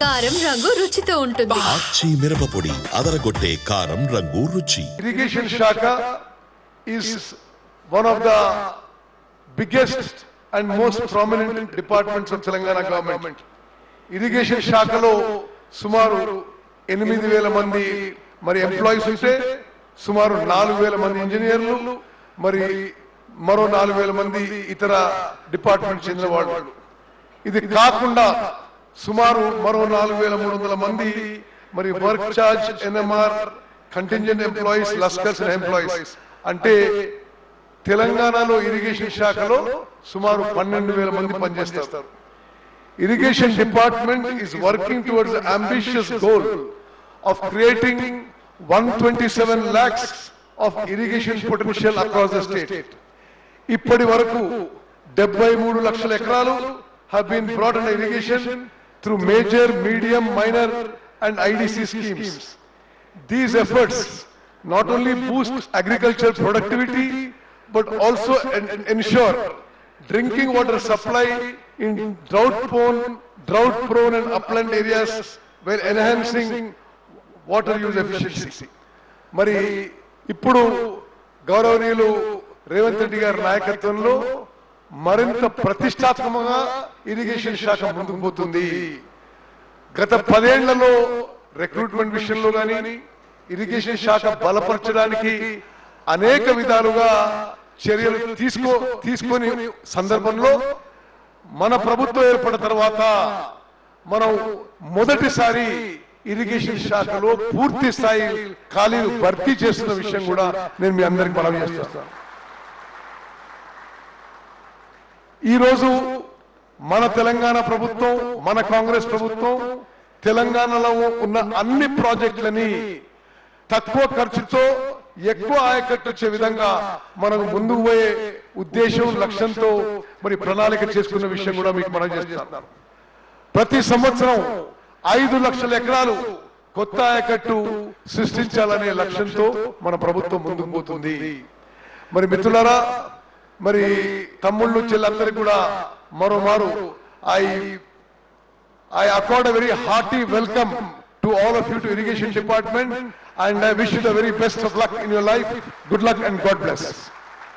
కారం రంగు రుచితో ఉంటుంది. ఆచి మిరపపొడి అదరగొట్టే కారం రంగు రుచి. irrigation shaka is one of the biggest and most prominent departments of Telangana government. Irrigation శాఖలో సుమారు ఎనిమిది వేల మంది మరి ఎంప్లాయీస్ ఉంటే సుమారు నాలుగు వేల మంది ఇంజనీర్లు మరి మరో నాలుగు వేల మంది ఇతర డిపార్ట్మెంట్ చెందిన వాళ్ళు. ఇది కాకుండా సుమారు మరో నాలుగు వేల మూడు వందల మంది మరి work charge NMR contingent employees lascars employees అంటే తెలంగాణలో ఇరిగేషన్ శాఖలో సుమారు పన్నెండు వేల మంది పనిచేస్తారు. Irrigation department is working towards the ambitious goal of creating 127 lakhs of irrigation potential across the state ఇప్పటి వరకు డెబ్బై మూడు లక్షల ఎకరాలు have brought irrigation through major, medium, minor and IDC schemes. These efforts not only boost agricultural productivity but also ensure drinking water supply in drought prone, drought prone and upland areas while enhancing water use efficiency మరి ఇప్పుడు గౌరవనీయులు రేవంత్ రెడ్డి గారి నాయకత్వంలో మరింత ప్రతిష్టాత్మకంగా irrigation శాఖ ముందుకు పోతుంది. గత పదేళ్ళలో రిక్రూట్మెంట్ విషయంలో కానీ ఇరిగేషన్ శాఖ బలపరచడానికి అనేక విధాలుగా చర్యలు తీసుకో తీసుకొని సందర్భంలో మన ప్రభుత్వం ఏర్పడిన తర్వాత మనం మొదటిసారి ఇరిగేషన్ శాఖలో పూర్తి స్థాయి ఖాళీలు భర్తీ చేస్తున్న విషయం కూడా నేను మీ అందరికి మనం చేస్తాను ఈరోజు మన తెలంగాణ ప్రభుత్వం మన కాంగ్రెస్ ప్రభుత్వం తెలంగాణలో ఉన్న అన్ని ప్రాజెక్టులని తక్కువ ఖర్చుతో ఎక్కువ ఆయకట్టు వచ్చే విధంగా మనకు ముందుకు పోయే ఉద్దేశం లక్ష్యంతో మరి ప్రణాళిక చేసుకున్న విషయం కూడా మీకు మనం చేస్తున్నాం ప్రతి సంవత్సరం ఐదు లక్షల ఎకరాలు కొత్త ఆయకట్టు సృష్టించాలనే లక్ష్యంతో మన ప్రభుత్వం ముందుకు పోతుంది. మరి మిత్రులారా మరి తమ్ముళ్ళు చెల్లందరికీ కూడా Maru Maru, I, I accord a very hearty welcome to all of you to Irrigation Department and I wish you the very best of luck in your life. Good luck and God bless.